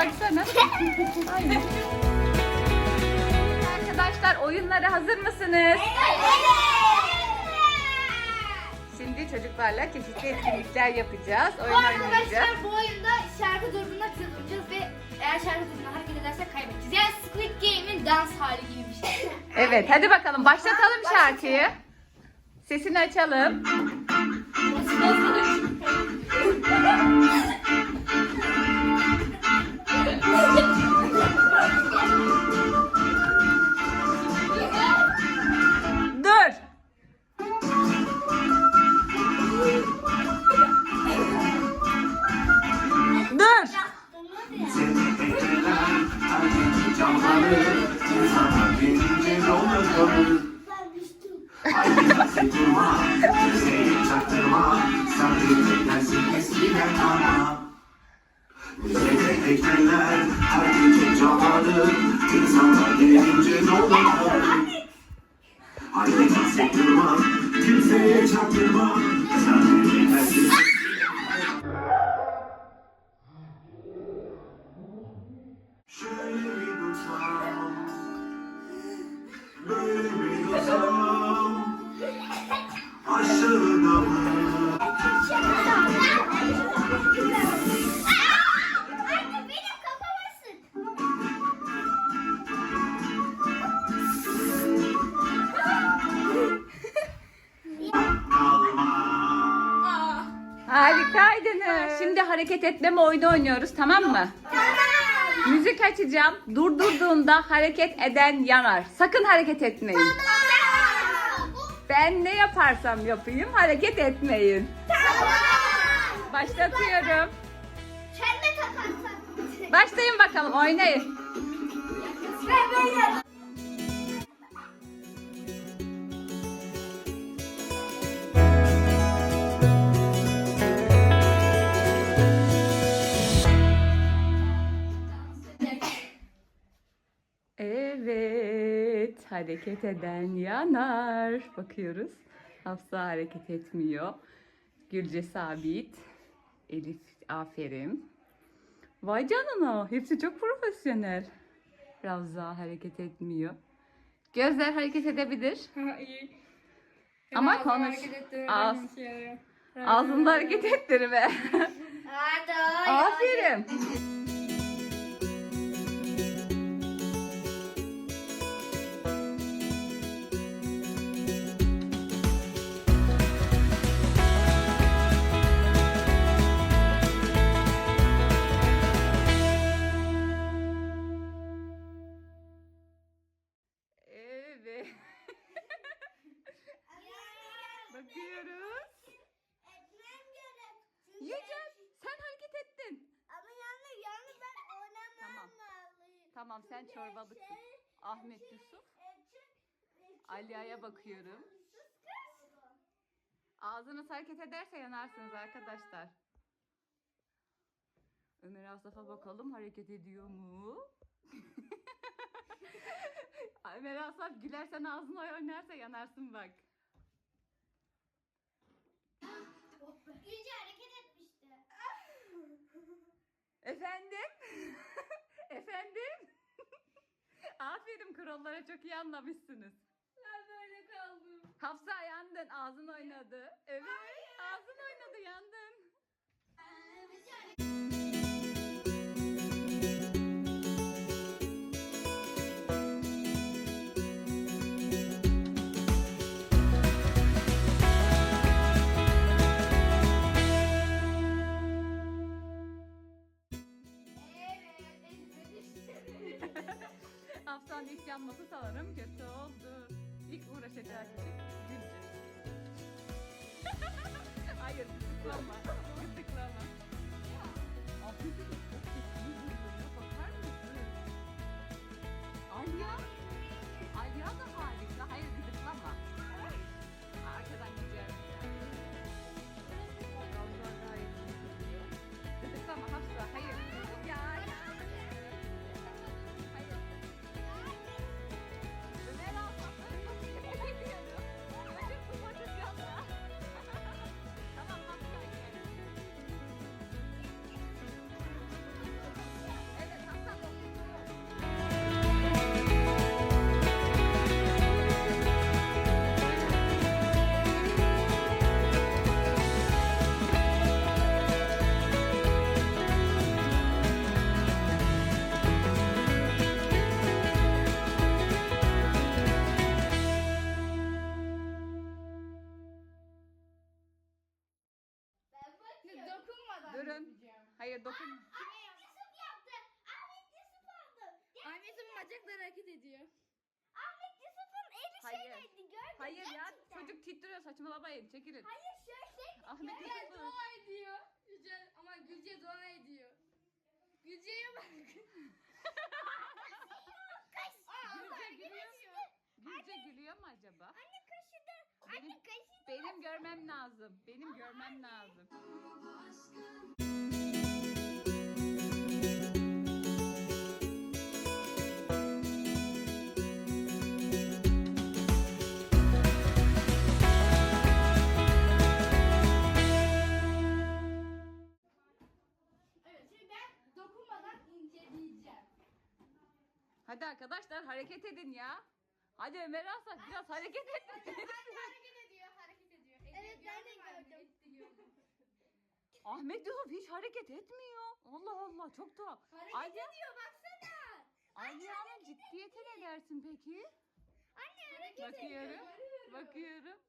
baksana. Aynen. Arkadaşlar oyunlara hazır mısınız? Şimdi çocuklarla çeşitli etkinlikler yapacağız. Oyun oynayacağız. arkadaşlar bu oyunda şarkı durduğunda kazanacağız ve eğer şarkı durduğunda hareket edersek kaybedeceğiz. Yani Squid Game'in dans hali gibi bir şey. Evet hadi bakalım başlatalım şarkıyı. Sesini açalım. Amen. Harikaydınız. Şimdi hareket etmeme oyunu oynuyoruz tamam mı? Müzik açacağım. Durdurduğunda hareket eden yanar. Sakın hareket etmeyin. Ben ne yaparsam yapayım hareket etmeyin. Başlatıyorum. De takarsan. Başlayın bakalım oynayın. Ben böyle. Hareket eden yanar. Bakıyoruz. Hafsa hareket etmiyor. Gülce sabit. Elif aferin. Vay canına, hepsi çok profesyonel. Ravza hareket etmiyor. Gözler hareket edebilir. Ha iyi. Ama Ağzını konuş. Ağız-. Ağzında hareket ettirme. Hadi. aferin. Tamam sen çorbalıksın. Ahmet Yusuf. Aliye'ye bakıyorum. Ağzınız hareket ederse yanarsınız arkadaşlar. Ömer Asaf'a bakalım hareket ediyor mu? Ömer Asaf gülersen ağzına oynarsa yanarsın bak. Gülce hareket etmişti. Efendim? Efendim? Aferin kurallara çok iyi anlamışsınız. Ben böyle kaldım. Hafsa yandın, ağzın oynadı. Evet, ağzın oynadı, yandın. Durun. Hayır dokun. Ahmet Yusuf yaptı. Ahmet Yusuf. Ahmet Yusuf'un bacakları hareket ediyor. Ahmet Yusuf'un eli Hayır. şöyleydi gördün Hayır ya gerçekten. çocuk titriyor saçmalamayın çekilin. Hayır şöyle. Ahmet Yusuf'u. dua ediyor. Yüce, ama Gülce dua ediyor. Gülce'ye bak. Kaş. Gülce gülüyor? Gülce gülüyor mu acaba? Anne kaşıdı. Benim- Anne kaşıdı. Benim görmem lazım. Benim görmem lazım. Hareket edin ya. Hadi Ömer Aslan biraz hareket et. hareket ediyor, hareket ediyor. Evet ben de gördüm. Ahmet Yusuf hiç hareket etmiyor. Allah Allah çok tuhaf. Hareket Alya, ediyor baksana. Alya'nın ciddiyete ne dersin peki? Anne hareket Bakıyorum. Bakıyorum.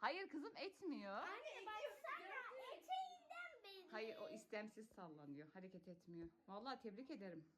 Hayır kızım etmiyor. Anne baksana eteğinden belli. Hayır o istemsiz sallanıyor. Hareket etmiyor. Vallahi tebrik ederim.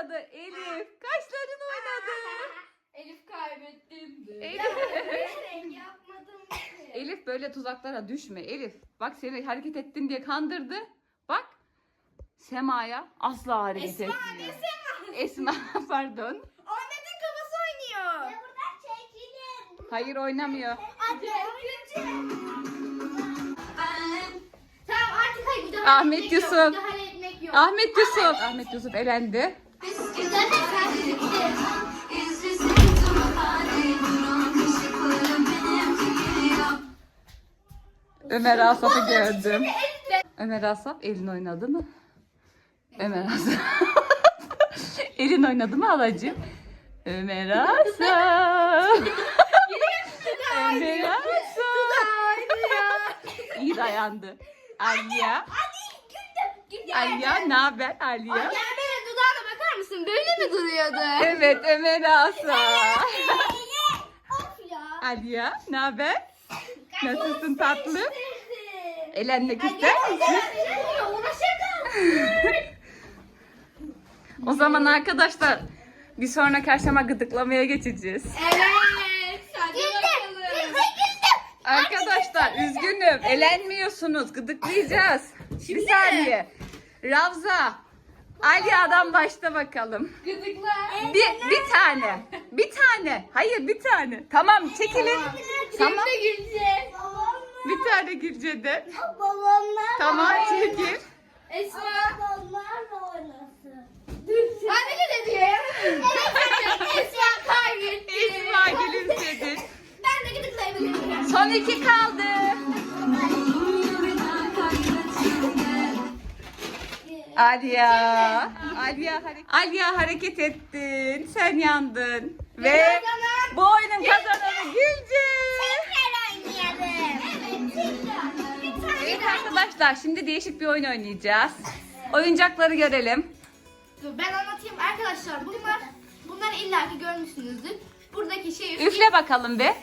Oynadı Elif. Kaşların oynadı. Elif kaybettim. Elif. Ben yapmadım ki. Elif böyle tuzaklara düşme Elif. Bak seni hareket ettin diye kandırdı. Bak Sema'ya asla hareket Esma etmiyor. ne Sema? Esma pardon. Ahmet'in kafası oynuyor. Ya buradan çekilin. Hayır oynamıyor. Anne Tamam artık hayır müdahale Ahmet etmek Yusuf. yok. Müdahale etmek yok. Ahmet Yusuf. Ahmet Yusuf elendi. Ömer Asaf'ı gördüm. Ömer Asaf elin oynadı mı? Ömer Asaf. elin oynadı mı halacığım? Ömer Asaf. Ömer Asaf. İyi dayandı. Alya. Alya ne haber Alya? Mısın? Böyle mi duruyordu? Evet Ömer Asaf. of ya. Alya ne haber? Nasılsın tatlım? Elenmek ister misin? O zaman arkadaşlar bir sonraki aşama gıdıklamaya geçeceğiz. Evet. Hadi bakalım. Arkadaşlar üzgünüm elenmiyorsunuz gıdıklayacağız. Bir saniye. Ravza. Alya'dan başla bakalım. Gıdıkla. Bir, bir tane. Bir tane. Hayır bir tane. Tamam çekilin. Tamam. Şimdi güleceğiz. Bir tane Gülce'de. Babamlar. Tamam çekil. Esma. Babamlarla oynasın. Hareket ediyor. Evet. Esma kaybetti. Esma gülümsedi. Ben de gıdıklayabilirim. Son iki kaldı. Alya. Alya, hare- Alya hareket ettin. Sen yandın. Ve kazanan- bu oyunun kazananı Gülce. Tekrar oynayalım. Evet tekrar. Bir tane Evet daha. arkadaşlar şimdi değişik bir oyun oynayacağız. Oyuncakları görelim. Dur ben anlatayım arkadaşlar. Bunlar bunlar illaki görmüşsünüzdür. Buradaki şey üfle. Üfle bakalım be.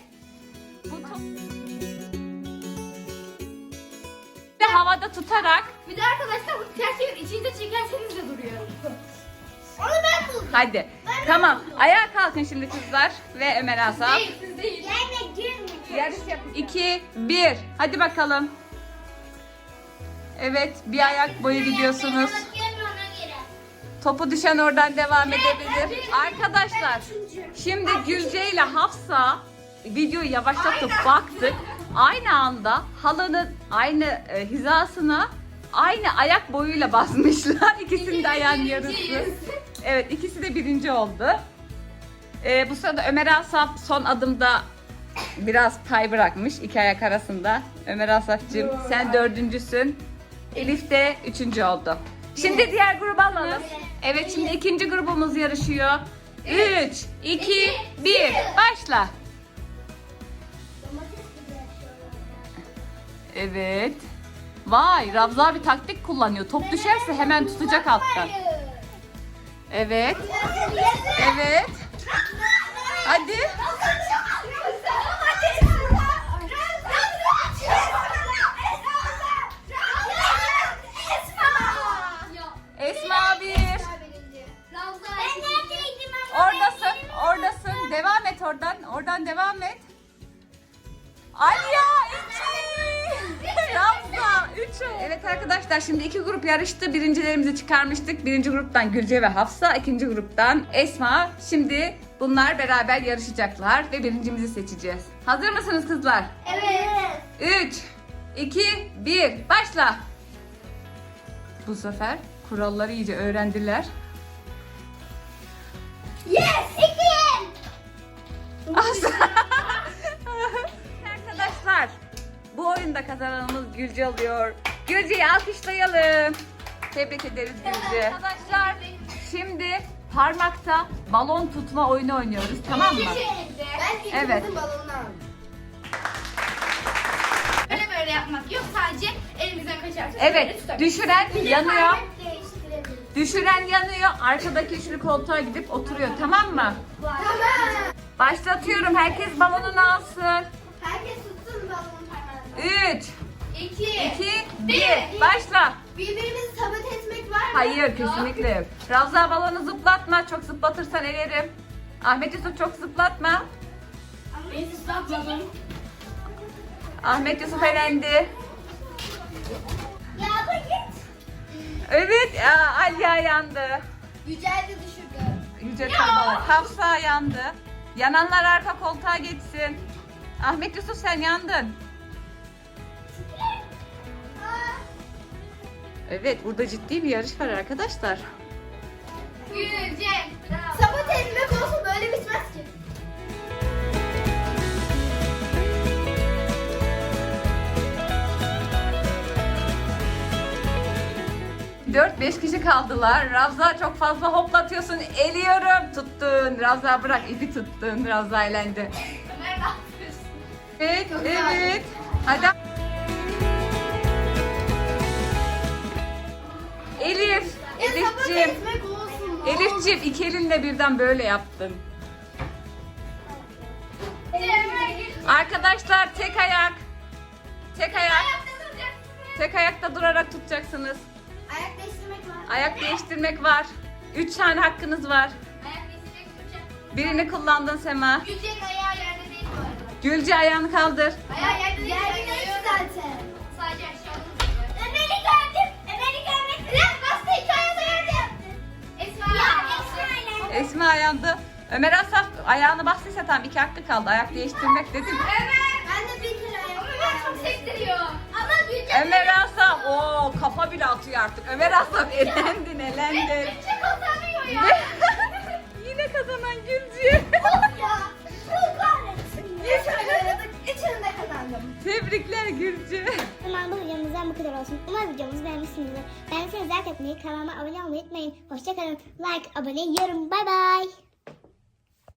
Bu top... havada tutarak Bir de arkadaşlar bu çerçevenin içinde çekerseniz de duruyor. Onu ben buldum. hadi. Tamam. Ayağa kalkın şimdi kızlar ve Ömer Asaf. Değil siz değil. Gelme gülme. Yarış yap. 2 1. Hadi bakalım. Evet, bir ayak boyu gidiyorsunuz. Topu düşen oradan devam edebilir. Arkadaşlar, şimdi Gülce ile Hafsa videoyu yavaşlatıp baktık. Aynı anda halının aynı e, hizasına aynı ayak boyuyla basmışlar. İkisinin de ayağın yarısı. Evet, ikisi de birinci oldu. E, bu sırada Ömer Asaf son adımda biraz pay bırakmış iki ayak arasında. Ömer Asaf'cığım sen dördüncüsün. Elif de üçüncü oldu. Şimdi diğer grubu alalım. Evet şimdi ikinci grubumuz yarışıyor. 3, 2, 1 başla. Evet. Vay Ravza bir taktik kullanıyor. Top düşerse hemen tutacak alttan. Evet. Evet. Hadi. Esma bir. Oradasın. Oradasın. Devam et oradan. Oradan devam et. Alya iki. Ramza üç. Evet arkadaşlar şimdi iki grup yarıştı. Birincilerimizi çıkarmıştık. Birinci gruptan Gülce ve Hafsa. ikinci gruptan Esma. Şimdi bunlar beraber yarışacaklar ve birincimizi seçeceğiz. Hazır mısınız kızlar? Evet. 3, 2, 1 başla. Bu sefer kuralları iyice öğrendiler. Yes, iki. Arkadaşlar oyunda kazananımız Gülce oluyor. Gülce'yi alkışlayalım. Tebrik ederiz Gülce. Arkadaşlar şimdi parmakta balon tutma oyunu oynuyoruz tamam mı? Ben Evet. balonunu. Böyle böyle yapmak yok sadece elimizden kaçarsa Evet düşüren yanıyor. Düşüren yanıyor. Arkadaki üçlü koltuğa gidip oturuyor tamam mı? Tamam. Başlatıyorum. Herkes balonunu alsın. 3, 2 2, 1 başla. Birbirimizi sabote etmek var mı? Hayır kesinlikle yok. Ravza balonu zıplatma. Çok zıplatırsan elerim. Ahmet Yusuf çok zıplatma. Ben ıslatmadım. Ahmet Yusuf elendi. Ya bu git. Evet aa, Alya yandı. Yücel de düşürdü. Yüce Tırmalı. Hafsa yandı. Yananlar arka koltuğa geçsin. Ahmet Yusuf sen yandın. Evet burada ciddi bir yarış var arkadaşlar. Yücel. Sabote etmek olsun böyle bitmez ki. 4-5 kişi kaldılar. Ravza çok fazla hoplatıyorsun. Eliyorum. Tuttun. Ravza bırak ipi tuttun. Ravza elendi. Evet, evet. Hadi. Elif, Ya sabote Elifciğim. olsun. Elifciğim iki elinle birden böyle yaptın. Arkadaşlar tek ayak. Tek ayak. Tek ayakta durarak tutacaksınız. Ayak değiştirmek var. Ayak değiştirmek var. Üç tane hakkınız var. Ayak değiştirmek tutacak. Birini kullandın Sema. Yücel'in ayağı yerde değil bu arada. Gülce ayağını kaldır. Ayağı yerde değil. Yerde değil zaten. Esma ayağında. Ömer Asaf ayağını bastıysa tam iki hakkı kaldı. Ayak değiştirmek dedim. Evet. Ben de bir kere ayağım. Ama ben çok sektiriyor. Ama Yücel. Ömer Asaf. o kafa bile atıyor artık. Ömer Asaf elendin elendin. Yücel kazanıyor ya. Yine kazanan Gülce. ya. Tebrikler Gülce. Tamam bu videomuzdan bu kadar olsun. Umarım videomuzu beğenmişsinizdir. Beğendiyseniz like etmeyi, kanalıma abone olmayı unutmayın. Hoşçakalın. Like, abone, yorum. Bay bay.